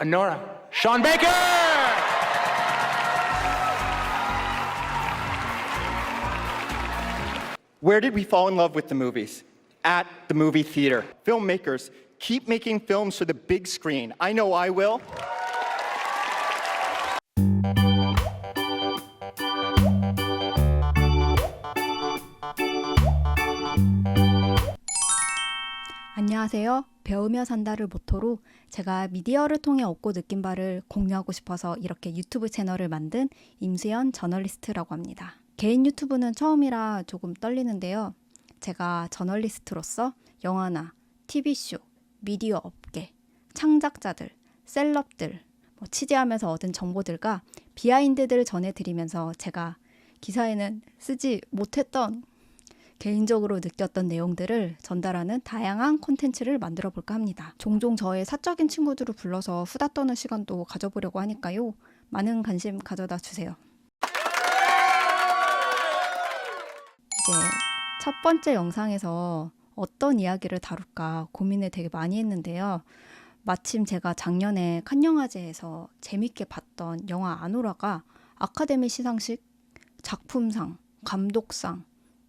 Honora. Sean Baker! Where did we fall in love with the movies? At the movie theater. Filmmakers, keep making films for the big screen. I know I will. 안녕하세요. 배우며 산다를 모토로 제가 미디어를 통해 얻고 느낀 바를 공유하고 싶어서 이렇게 유튜브 채널을 만든 임수연 저널리스트라고 합니다. 개인 유튜브는 처음이라 조금 떨리는데요. 제가 저널리스트로서 영화나 TV쇼, 미디어 업계, 창작자들, 셀럽들, 뭐 취재하면서 얻은 정보들과 비하인드들을 전해드리면서 제가 기사에는 쓰지 못했던 개인적으로 느꼈던 내용들을 전달하는 다양한 콘텐츠를 만들어 볼까 합니다. 종종 저의 사적인 친구들을 불러서 수다 떠는 시간도 가져보려고 하니까요. 많은 관심 가져다 주세요. 이제 첫 번째 영상에서 어떤 이야기를 다룰까 고민을 되게 많이 했는데요. 마침 제가 작년에 칸영화제에서 재밌게 봤던 영화 아노라가 아카데미 시상식 작품상, 감독상,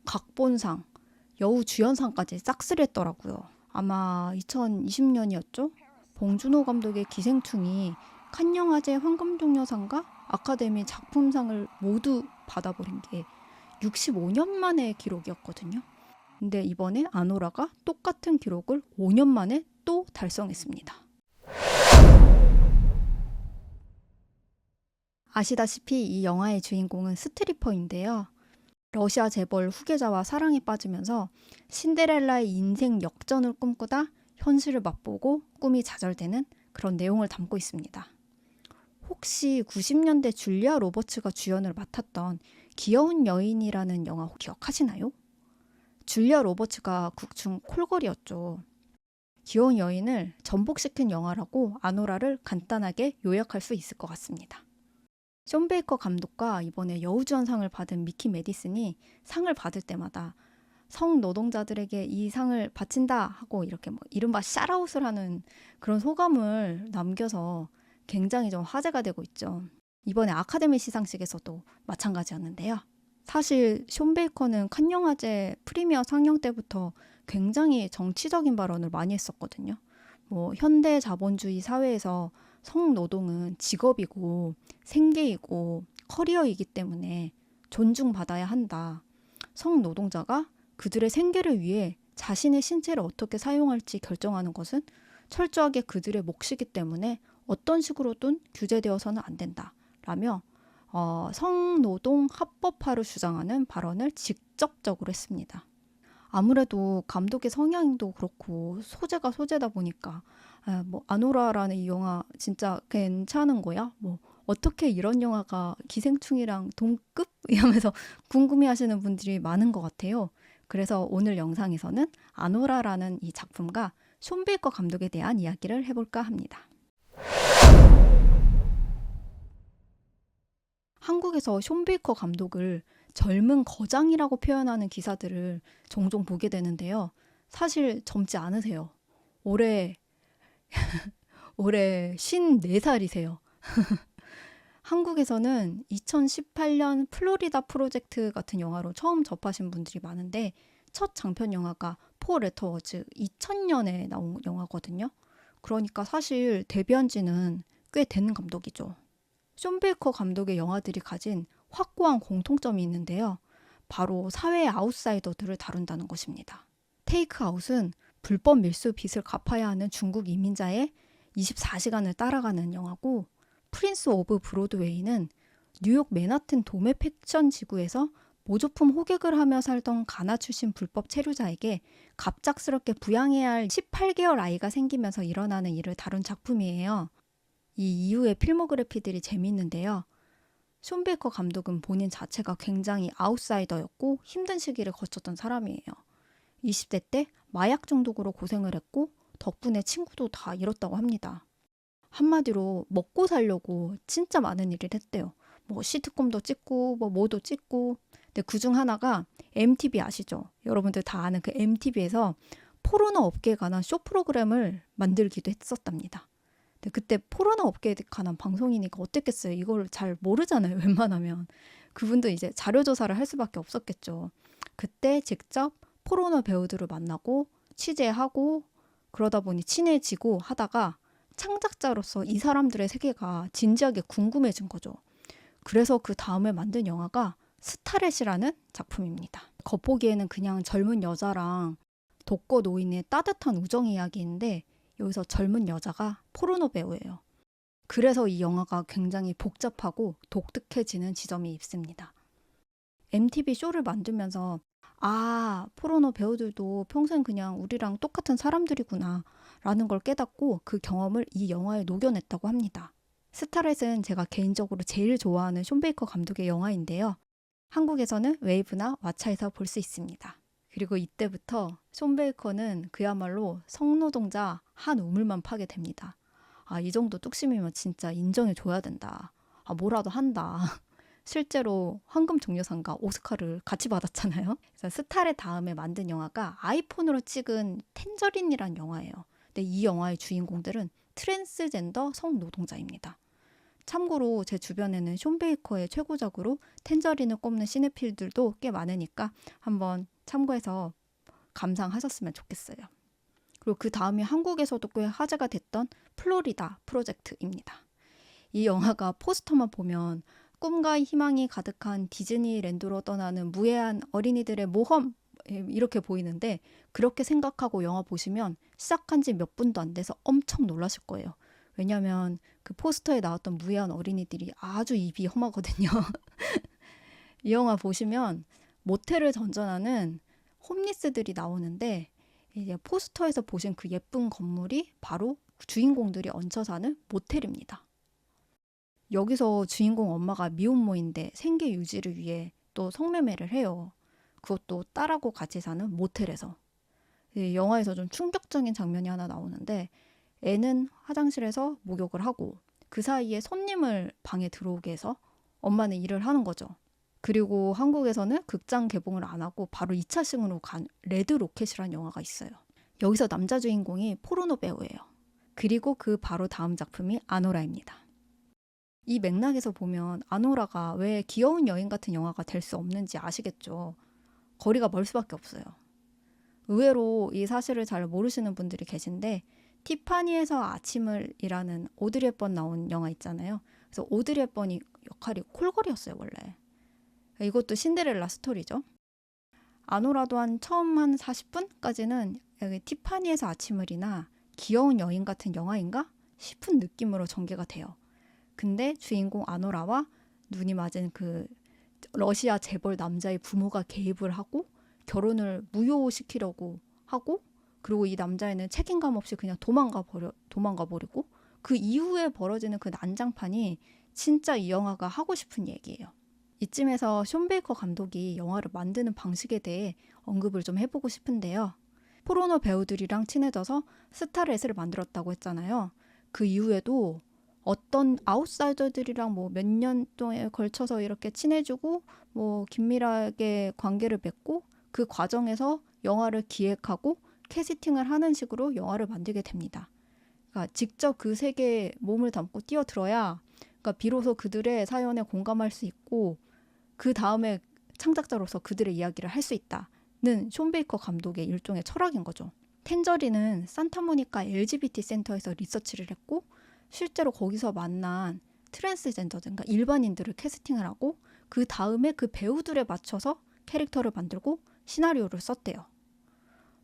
각본상, 여우 주연상까지 싹쓸이 했더라고요. 아마 2020년이었죠? 봉준호 감독의 기생충이 칸 영화제 황금종려상과 아카데미 작품상을 모두 받아버린 게 65년 만의 기록이었거든요. 근데 이번에 아노라가 똑같은 기록을 5년 만에 또 달성했습니다. 아시다시피 이 영화의 주인공은 스트리퍼인데요. 러시아 재벌 후계자와 사랑에 빠지면서 신데렐라의 인생 역전을 꿈꾸다 현실을 맛보고 꿈이 좌절되는 그런 내용을 담고 있습니다. 혹시 90년대 줄리아 로버츠가 주연을 맡았던 귀여운 여인이라는 영화 기억하시나요? 줄리아 로버츠가 극중 콜걸이었죠. 귀여운 여인을 전복시킨 영화라고 아노라를 간단하게 요약할 수 있을 것 같습니다. 쇼 베이커 감독과 이번에 여우주연상을 받은 미키 메디슨이 상을 받을 때마다 성 노동자들에게 이 상을 바친다 하고 이렇게 뭐 이른바 샤라웃을 하는 그런 소감을 남겨서 굉장히 좀 화제가 되고 있죠. 이번에 아카데미 시상식에서도 마찬가지였는데요. 사실 쇼 베이커는 칸 영화제 프리미어 상영 때부터 굉장히 정치적인 발언을 많이 했었거든요. 뭐 현대 자본주의 사회에서 성노동은 직업이고 생계이고 커리어이기 때문에 존중받아야 한다. 성노동자가 그들의 생계를 위해 자신의 신체를 어떻게 사용할지 결정하는 것은 철저하게 그들의 몫이기 때문에 어떤 식으로든 규제되어서는 안 된다. 라며 어, 성노동 합법화를 주장하는 발언을 직접적으로 했습니다. 아무래도 감독의 성향도 그렇고 소재가 소재다 보니까 아, 뭐 아노라라는 이 영화 진짜 괜찮은 거야? 뭐 어떻게 이런 영화가 기생충이랑 동급? 이러면서 궁금해하시는 분들이 많은 것 같아요. 그래서 오늘 영상에서는 아노라라는 이 작품과 쇼 베이커 감독에 대한 이야기를 해볼까 합니다. 한국에서 쇼 베이커 감독을 젊은 거장이라고 표현하는 기사들을 종종 보게 되는데요. 사실 젊지 않으세요. 올해 올해 54살이세요. 한국에서는 2018년 플로리다 프로젝트 같은 영화로 처음 접하신 분들이 많은데 첫 장편 영화가 포 레터워즈 2000년에 나온 영화거든요. 그러니까 사실 데뷔한 지는 꽤된 감독이죠. 쇼 베이커 감독의 영화들이 가진 확고한 공통점이 있는데요. 바로 사회의 아웃사이더들을 다룬다는 것입니다. 테이크아웃은 불법 밀수 빚을 갚아야 하는 중국 이민자의 24시간을 따라가는 영화고 프린스 오브 브로드웨이는 뉴욕 맨하튼 도매 팩션 지구에서 모조품 호객을 하며 살던 가나 출신 불법 체류자에게 갑작스럽게 부양해야 할 18개월 아이가 생기면서 일어나는 일을 다룬 작품이에요. 이 이후의 필모그래피들이 재미있는데요. 쇼 베이커 감독은 본인 자체가 굉장히 아웃사이더였고 힘든 시기를 거쳤던 사람이에요. 20대 때 마약 중독으로 고생을 했고 덕분에 친구도 다 잃었다고 합니다. 한마디로 먹고 살려고 진짜 많은 일을 했대요. 뭐 시트콤도 찍고 뭐 뭐도 찍고 근데 그 중 하나가 MTV 아시죠? 여러분들 다 아는 그 MTV에서 포르노 업계에 관한 쇼 프로그램을 만들기도 했었답니다. 근데 그때 포르노 업계에 관한 방송이니까 어땠겠어요. 이걸 잘 모르잖아요. 웬만하면. 그분도 이제 자료 조사를 할 수밖에 없었겠죠. 그때 직접 포르노 배우들을 만나고 취재하고 그러다 보니 친해지고 하다가 창작자로서 이 사람들의 세계가 진지하게 궁금해진 거죠. 그래서 그 다음에 만든 영화가 스타렛이라는 작품입니다. 겉보기에는 그냥 젊은 여자랑 독거 노인의 따뜻한 우정 이야기인데 여기서 젊은 여자가 포르노 배우예요. 그래서 이 영화가 굉장히 복잡하고 독특해지는 지점이 있습니다. MTV 쇼를 만들면서 아, 포르노 배우들도 평생 그냥 우리랑 똑같은 사람들이구나 라는 걸 깨닫고 그 경험을 이 영화에 녹여냈다고 합니다. 스타렛은 제가 개인적으로 제일 좋아하는 숀 베이커 감독의 영화인데요. 한국에서는 웨이브나 왓챠에서 볼 수 있습니다. 그리고 이때부터 숀 베이커는 그야말로 성노동자 한 우물만 파게 됩니다. 아, 이 정도 뚝심이면 진짜 인정해 줘야 된다. 아, 뭐라도 한다. 실제로 황금 종려상과 오스카를 같이 받았잖아요. 그래서 스타렛 다음에 만든 영화가 아이폰으로 찍은 텐저린이란 영화예요. 근데 이 영화의 주인공들은 트랜스젠더 성노동자입니다. 참고로 제 주변에는 숀 베이커의 최고작으로 텐저린을 꼽는 시네필들도 꽤 많으니까 한번 참고해서 감상하셨으면 좋겠어요. 그리고 그 다음이 한국에서도 꽤 화제가 됐던 플로리다 프로젝트입니다. 이 영화가 포스터만 보면 꿈과 희망이 가득한 디즈니랜드로 떠나는 무해한 어린이들의 모험 예, 이렇게 보이는데 그렇게 생각하고 영화 보시면 시작한 지 몇 분도 안 돼서 엄청 놀라실 거예요. 왜냐하면 그 포스터에 나왔던 무해한 어린이들이 아주 입이 험하거든요. 이 영화 보시면 모텔을 전전하는 홈리스들이 나오는데 이제 포스터에서 보신 그 예쁜 건물이 바로 주인공들이 얹혀 사는 모텔입니다. 여기서 주인공 엄마가 미혼모인데 생계 유지를 위해 또 성매매를 해요. 그것도 딸하고 같이 사는 모텔에서. 이 영화에서 좀 충격적인 장면이 하나 나오는데 애는 화장실에서 목욕을 하고 그 사이에 손님을 방에 들어오게 해서 엄마는 일을 하는 거죠. 그리고 한국에서는 극장 개봉을 안 하고 바로 2차 승으로 간 레드 로켓이라는 영화가 있어요. 여기서 남자 주인공이 포르노 배우예요. 그리고 그 바로 다음 작품이 아노라입니다. 이 맥락에서 보면 아노라가 왜 귀여운 여인 같은 영화가 될 수 없는지 아시겠죠? 거리가 멀 수밖에 없어요. 의외로 이 사실을 잘 모르시는 분들이 계신데 티파니에서 아침을 이라는 오드리 헵번 나온 영화 있잖아요. 그래서 오드리 헵번이 역할이 콜걸이었어요 원래. 이것도 신데렐라 스토리죠. 아노라도 한 처음 한 40분까지는 여기 티파니에서 아침을이나 귀여운 여인 같은 영화인가 싶은 느낌으로 전개가 돼요. 근데 주인공 아노라와 눈이 맞은 그 러시아 재벌 남자의 부모가 개입을 하고 결혼을 무효시키려고 하고 그리고 이 남자애는 책임감 없이 그냥 도망가 버려 도망가 버리고 그 이후에 벌어지는 그 난장판이 진짜 이 영화가 하고 싶은 얘기예요. 이쯤에서 숀 베이커 감독이 영화를 만드는 방식에 대해 언급을 좀 해보고 싶은데요. 포르노 배우들이랑 친해져서 스타렛을 만들었다고 했잖아요. 그 이후에도 어떤 아웃사이더들이랑 뭐 몇 년 동안에 걸쳐서 이렇게 친해지고 뭐 긴밀하게 관계를 맺고 그 과정에서 영화를 기획하고 캐스팅을 하는 식으로 영화를 만들게 됩니다. 그러니까 직접 그 세계에 몸을 담고 뛰어들어야 그러니까 비로소 그들의 사연에 공감할 수 있고 그 다음에 창작자로서 그들의 이야기를 할 수 있다는 숀 베이커 감독의 일종의 철학인 거죠. 텐저리는 산타모니카 LGBT 센터에서 리서치를 했고 실제로 거기서 만난 트랜스젠더 그러니까 일반인들을 캐스팅을 하고 그 다음에 그 배우들에 맞춰서 캐릭터를 만들고 시나리오를 썼대요.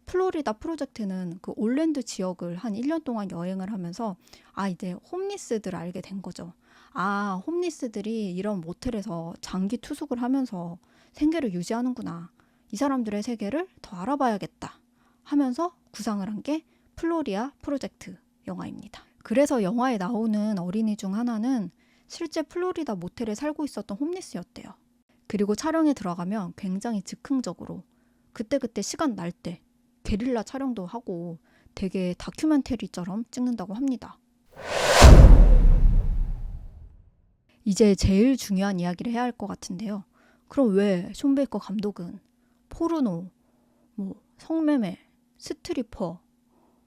플로리다 프로젝트는 그 올랜드 지역을 한 1년 동안 여행을 하면서 아 이제 홈리스들을 알게 된 거죠. 아 홈리스들이 이런 모텔에서 장기 투숙을 하면서 생계를 유지하는구나. 이 사람들의 세계를 더 알아봐야겠다 하면서 구상을 한 게 플로리아 프로젝트 영화입니다. 그래서 영화에 나오는 어린이 중 하나는 실제 플로리다 모텔에 살고 있었던 홈리스였대요. 그리고 촬영에 들어가면 굉장히 즉흥적으로 그때그때 시간 날 때 게릴라 촬영도 하고 되게 다큐멘터리처럼 찍는다고 합니다. 이제 제일 중요한 이야기를 해야 할 것 같은데요. 그럼 왜 숀베이커 감독은 포르노, 뭐 성매매, 스트리퍼,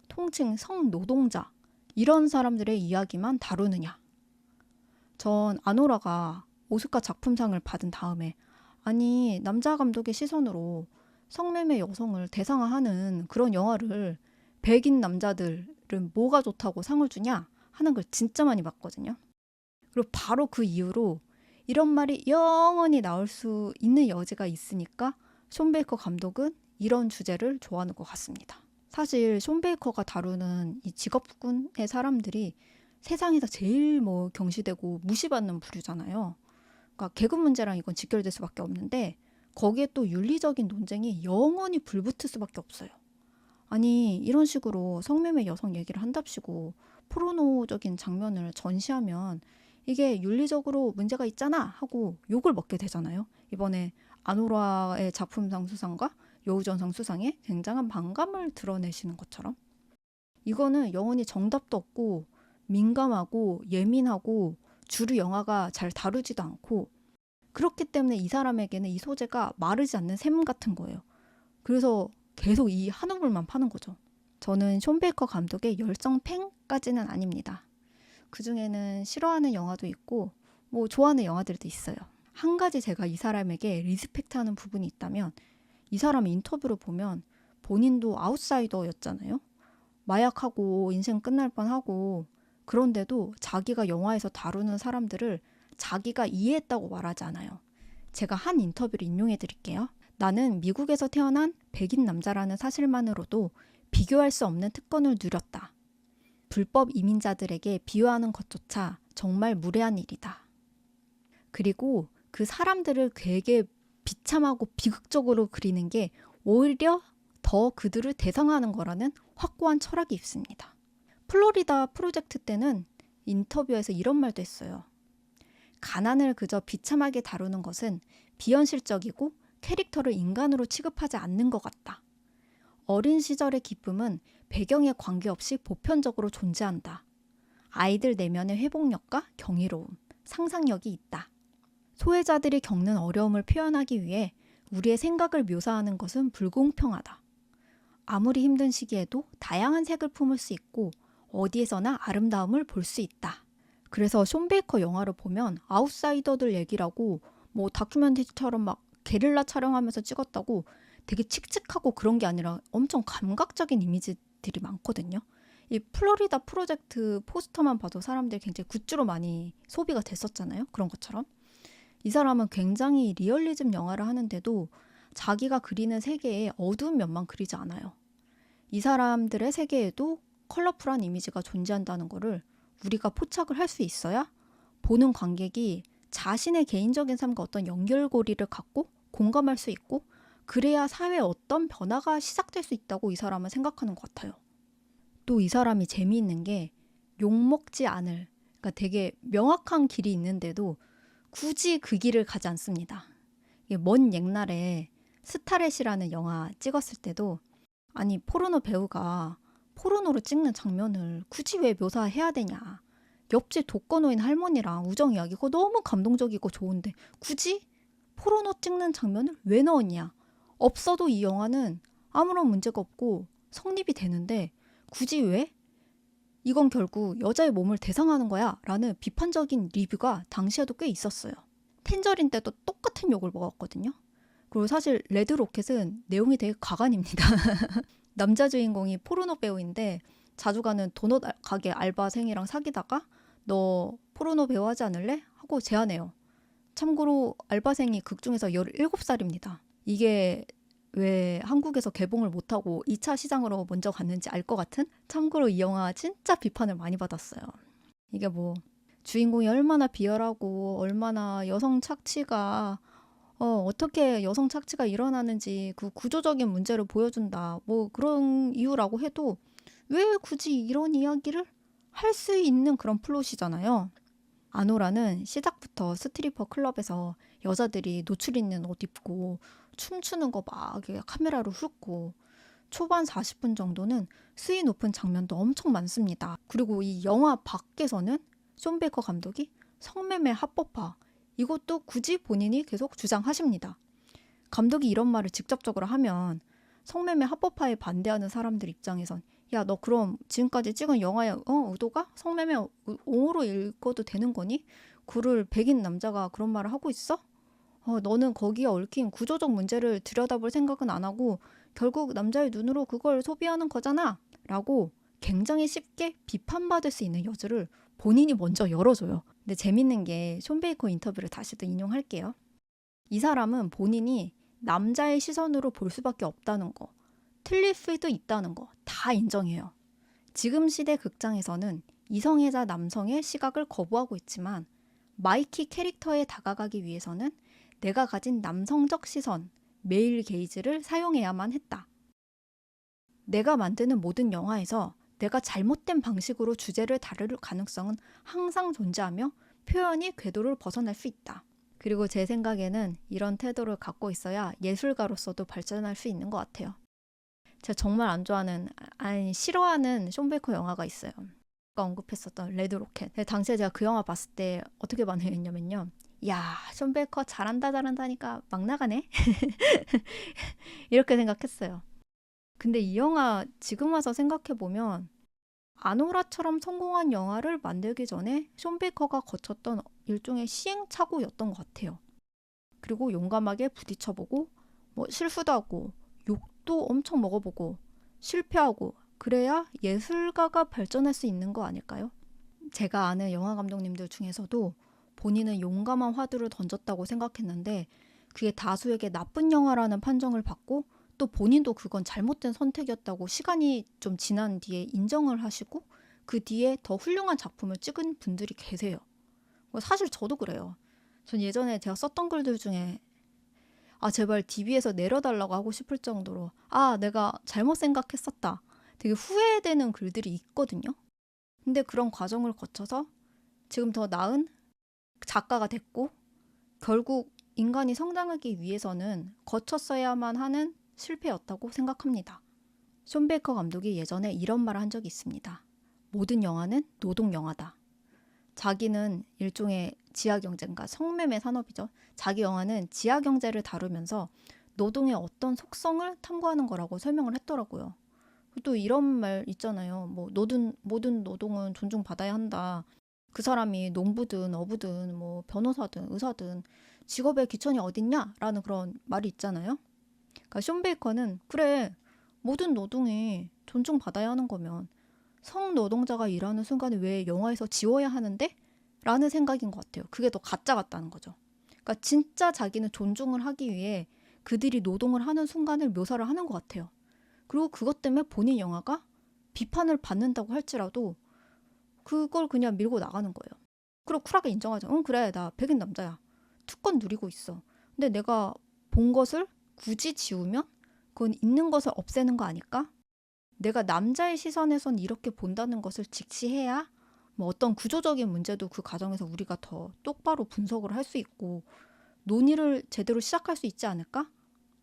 통칭 성노동자 이런 사람들의 이야기만 다루느냐? 전 아노라가 오스카 작품상을 받은 다음에 아니 남자 감독의 시선으로 성매매 여성을 대상화하는 그런 영화를 백인 남자들은 뭐가 좋다고 상을 주냐 하는 걸 진짜 많이 봤거든요. 그리고 바로 그 이후로 이런 말이 영원히 나올 수 있는 여지가 있으니까 쇼 베이커 감독은 이런 주제를 좋아하는 것 같습니다. 사실 쇼 베이커가 다루는 이 직업군의 사람들이 세상에서 제일 뭐 경시되고 무시받는 부류잖아요. 그러니까 계급 문제랑 이건 직결될 수밖에 없는데 거기에 또 윤리적인 논쟁이 영원히 불붙을 수밖에 없어요. 아니 이런 식으로 성매매 여성 얘기를 한답시고 포르노적인 장면을 전시하면 이게 윤리적으로 문제가 있잖아 하고 욕을 먹게 되잖아요. 이번에 아노라의 작품상 수상과 여우전상 수상에 굉장한 반감을 드러내시는 것처럼 이거는 영원히 정답도 없고 민감하고 예민하고 주류 영화가 잘 다루지도 않고 그렇기 때문에 이 사람에게는 이 소재가 마르지 않는 샘 같은 거예요. 그래서 계속 이 한우물만 파는 거죠. 저는 쇼 베이커 감독의 열정 팬까지는 아닙니다. 그 중에는 싫어하는 영화도 있고 뭐 좋아하는 영화들도 있어요. 한 가지 제가 이 사람에게 리스펙트하는 부분이 있다면 이 사람 인터뷰를 보면 본인도 아웃사이더였잖아요. 마약하고 인생 끝날 뻔하고 그런데도 자기가 영화에서 다루는 사람들을 자기가 이해했다고 말하지 않아요. 제가 한 인터뷰를 인용해 드릴게요. 나는 미국에서 태어난 백인 남자라는 사실만으로도 비교할 수 없는 특권을 누렸다. 불법 이민자들에게 비유하는 것조차 정말 무례한 일이다. 그리고 그 사람들을 되게 비참하고 비극적으로 그리는 게 오히려 더 그들을 대상화하는 거라는 확고한 철학이 있습니다. 플로리다 프로젝트 때는 인터뷰에서 이런 말도 했어요. 가난을 그저 비참하게 다루는 것은 비현실적이고 캐릭터를 인간으로 취급하지 않는 것 같다. 어린 시절의 기쁨은 배경에 관계없이 보편적으로 존재한다. 아이들 내면의 회복력과 경이로움, 상상력이 있다. 소외자들이 겪는 어려움을 표현하기 위해 우리의 생각을 묘사하는 것은 불공평하다. 아무리 힘든 시기에도 다양한 색을 품을 수 있고 어디에서나 아름다움을 볼 수 있다. 그래서 쇼 베이커 영화를 보면 아웃사이더들 얘기라고 뭐 다큐멘터리처럼 막 게릴라 촬영하면서 찍었다고 되게 칙칙하고 그런 게 아니라 엄청 감각적인 이미지들이 많거든요. 이 플로리다 프로젝트 포스터만 봐도 사람들이 굉장히 굿즈로 많이 소비가 됐었잖아요. 그런 것처럼. 이 사람은 굉장히 리얼리즘 영화를 하는데도 자기가 그리는 세계의 어두운 면만 그리지 않아요. 이 사람들의 세계에도 컬러풀한 이미지가 존재한다는 거를 우리가 포착을 할 수 있어야 보는 관객이 자신의 개인적인 삶과 어떤 연결고리를 갖고 공감할 수 있고 그래야 사회에 어떤 변화가 시작될 수 있다고 이 사람은 생각하는 것 같아요. 또 이 사람이 재미있는 게 욕먹지 않을 그러니까 되게 명확한 길이 있는데도 굳이 그 길을 가지 않습니다. 먼 옛날에 스타렛이라는 영화 찍었을 때도 아니 포르노 배우가 포르노를 찍는 장면을 굳이 왜 묘사해야 되냐. 옆집 독거노인 할머니랑 우정 이야기 고 너무 감동적이고 좋은데 굳이 포르노 찍는 장면을 왜 넣었냐. 없어도 이 영화는 아무런 문제가 없고 성립이 되는데 굳이 왜? 이건 결국 여자의 몸을 대상하는 거야 라는 비판적인 리뷰가 당시에도 꽤 있었어요. 텐저린 때도 똑같은 욕을 먹었거든요. 그리고 사실 레드 로켓은 내용이 되게 가관입니다. 남자 주인공이 포르노 배우인데 자주 가는 도넛 알- 가게 알바생이랑 사귀다가 너 포르노 배우 하지 않을래? 하고 제안해요. 참고로 알바생이 극 중에서 17살입니다. 이게 왜 한국에서 개봉을 못하고 2차 시장으로 먼저 갔는지 알 것 같은? 참고로 이 영화 진짜 비판을 많이 받았어요. 이게 뭐 주인공이 얼마나 비열하고 얼마나 여성 착취가 어, 어떻게 여성 착취가 일어나는지 그 구조적인 문제를 보여준다. 뭐 그런 이유라고 해도 왜 굳이 이런 이야기를 할 수 있는 그런 플롯이잖아요. 아노라는 시작부터 스트리퍼 클럽에서 여자들이 노출 있는 옷 입고 춤추는 거 막 카메라로 훑고 초반 40분 정도는 수위 높은 장면도 엄청 많습니다. 그리고 이 영화 밖에서는 쇼 베이커 감독이 성매매 합법화 이것도 굳이 본인이 계속 주장하십니다. 감독이 이런 말을 직접적으로 하면 성매매 합법화에 반대하는 사람들 입장에선 야, 너 그럼 지금까지 찍은 영화의 어, 의도가 성매매 의- 옹호로 읽어도 되는 거니? 그를 백인 남자가 그런 말을 하고 있어? 어, 너는 거기에 얽힌 구조적 문제를 들여다볼 생각은 안 하고 결국 남자의 눈으로 그걸 소비하는 거잖아. 라고 굉장히 쉽게 비판받을 수 있는 여지를 본인이 먼저 열어줘요. 근데 재밌는 게 숀 베이커 인터뷰를 다시 또 인용할게요. 이 사람은 본인이 남자의 시선으로 볼 수밖에 없다는 거, 틀릴 수도 있다는 거 다 인정해요. 지금 시대 극장에서는 이성애자 남성의 시각을 거부하고 있지만 마이키 캐릭터에 다가가기 위해서는 내가 가진 남성적 시선, 메일 게이지를 사용해야만 했다. 내가 만드는 모든 영화에서 내가 잘못된 방식으로 주제를 다룰 가능성은 항상 존재하며 표현이 궤도를 벗어날 수 있다. 그리고 제 생각에는 이런 태도를 갖고 있어야 예술가로서도 발전할 수 있는 것 같아요. 제가 정말 안 좋아하는, 아니, 싫어하는 숀 베이커 영화가 있어요. 언급했었던 레드 로켓. 근데 당시에 제가 그 영화 봤을 때 어떻게 반응했냐면요. 야, 숀 베이커 잘한다 잘한다니까 막 나가네. 이렇게 생각했어요. 근데 이 영화 지금 와서 생각해 보면 아노라처럼 성공한 영화를 만들기 전에 숀 베이커가 거쳤던 일종의 시행착오였던 것 같아요. 그리고 용감하게 부딪혀보고 뭐 실수도 하고 욕도 엄청 먹어보고 실패하고 그래야 예술가가 발전할 수 있는 거 아닐까요? 제가 아는 영화 감독님들 중에서도 본인은 용감한 화두를 던졌다고 생각했는데 그게 다수에게 나쁜 영화라는 판정을 받고 또 본인도 그건 잘못된 선택이었다고 시간이 좀 지난 뒤에 인정을 하시고 그 뒤에 더 훌륭한 작품을 찍은 분들이 계세요. 뭐 사실 저도 그래요. 전 예전에 제가 썼던 글들 중에 아 제발 DB에서 내려달라고 하고 싶을 정도로 아 내가 잘못 생각했었다. 되게 후회되는 글들이 있거든요. 근데 그런 과정을 거쳐서 지금 더 나은 작가가 됐고 결국 인간이 성장하기 위해서는 거쳤어야만 하는 실패였다고 생각합니다. 숀 베이커 감독이 예전에 이런 말을 한 적이 있습니다. 모든 영화는 노동 영화다. 자기는 일종의 지하 경제인가 성매매 산업이죠. 자기 영화는 지하 경제를 다루면서 노동의 어떤 속성을 탐구하는 거라고 설명을 했더라고요. 또 이런 말 있잖아요. 뭐 모든 모든 노동은 존중받아야 한다. 그 사람이 농부든 어부든 뭐 변호사든 의사든 직업의 기천이 어딨냐라는 그런 말이 있잖아요. 그러니까 숀 베이커는 그래 모든 노동이 존중받아야 하는 거면 성노동자가 일하는 순간에 왜 영화에서 지워야 하는데? 라는 생각인 것 같아요. 그게 더 가짜 같다는 거죠. 그러니까 진짜 자기는 존중을 하기 위해 그들이 노동을 하는 순간을 묘사를 하는 것 같아요. 그리고 그것 때문에 본인 영화가 비판을 받는다고 할지라도 그걸 그냥 밀고 나가는 거예요. 그리고 쿨하게 인정하죠. 응 그래 나 백인 남자야. 특권 누리고 있어. 근데 내가 본 것을 굳이 지우면 그건 있는 것을 없애는 거 아닐까? 내가 남자의 시선에선 이렇게 본다는 것을 직시해야 뭐 어떤 구조적인 문제도 그 과정에서 우리가 더 똑바로 분석을 할 수 있고 논의를 제대로 시작할 수 있지 않을까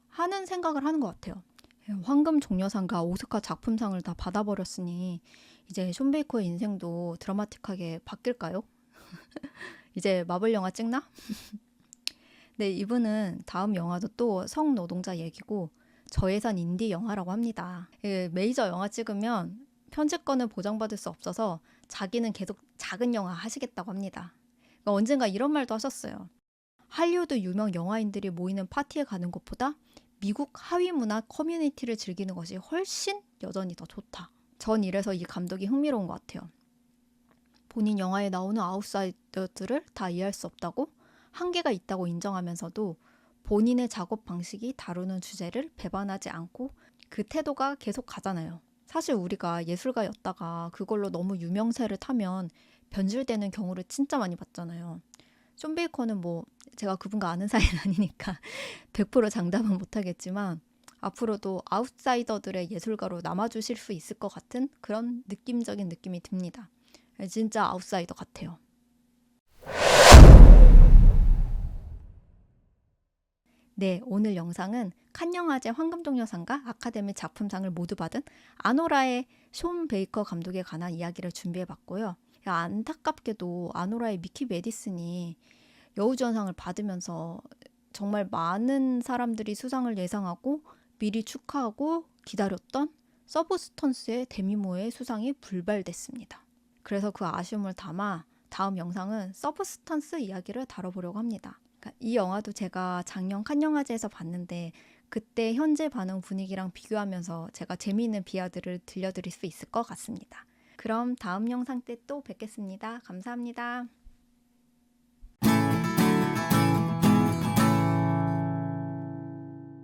하는 생각을 하는 것 같아요. 황금 종려상과 오스카 작품상을 다 받아버렸으니 이제 숀 베이커의 인생도 드라마틱하게 바뀔까요? 이제 마블 영화 찍나? 네, 이분은 다음 영화도 또 성노동자 얘기고 저예산 인디 영화라고 합니다. 예, 메이저 영화 찍으면 편집권을 보장받을 수 없어서 자기는 계속 작은 영화 하시겠다고 합니다. 그러니까 언젠가 이런 말도 하셨어요. 할리우드 유명 영화인들이 모이는 파티에 가는 것보다 미국 하위 문화 커뮤니티를 즐기는 것이 훨씬 여전히 더 좋다. 전 이래서 이 감독이 흥미로운 것 같아요. 본인 영화에 나오는 아웃사이더들을 다 이해할 수 없다고 한계가 있다고 인정하면서도 본인의 작업 방식이 다루는 주제를 배반하지 않고 그 태도가 계속 가잖아요. 사실 우리가 예술가였다가 그걸로 너무 유명세를 타면 변질되는 경우를 진짜 많이 봤잖아요. 숀 베이커는 뭐 제가 그분과 아는 사이는 아니니까 100% 장담은 못하겠지만 앞으로도 아웃사이더들의 예술가로 남아주실 수 있을 것 같은 그런 느낌적인 느낌이 듭니다. 진짜 아웃사이더 같아요. 네, 오늘 영상은 칸영화제 황금동료상과 아카데미 작품상을 모두 받은 아노라의 숀 베이커 감독에 관한 이야기를 준비해봤고요. 안타깝게도 아노라의 미키 메디슨이 여우주연상을 받으면서 정말 많은 사람들이 수상을 예상하고 미리 축하하고 기다렸던 서브스턴스의 데미모의 수상이 불발됐습니다. 그래서 그 아쉬움을 담아 다음 영상은 서브스턴스 이야기를 다뤄보려고 합니다. 그러니까 이 영화도 제가 작년 칸 영화제에서 봤는데 그때 현재 반응 분위기랑 비교하면서 제가 재미있는 비하들을 들려드릴 수 있을 것 같습니다. 그럼 다음 영상 때 또 뵙겠습니다. 감사합니다.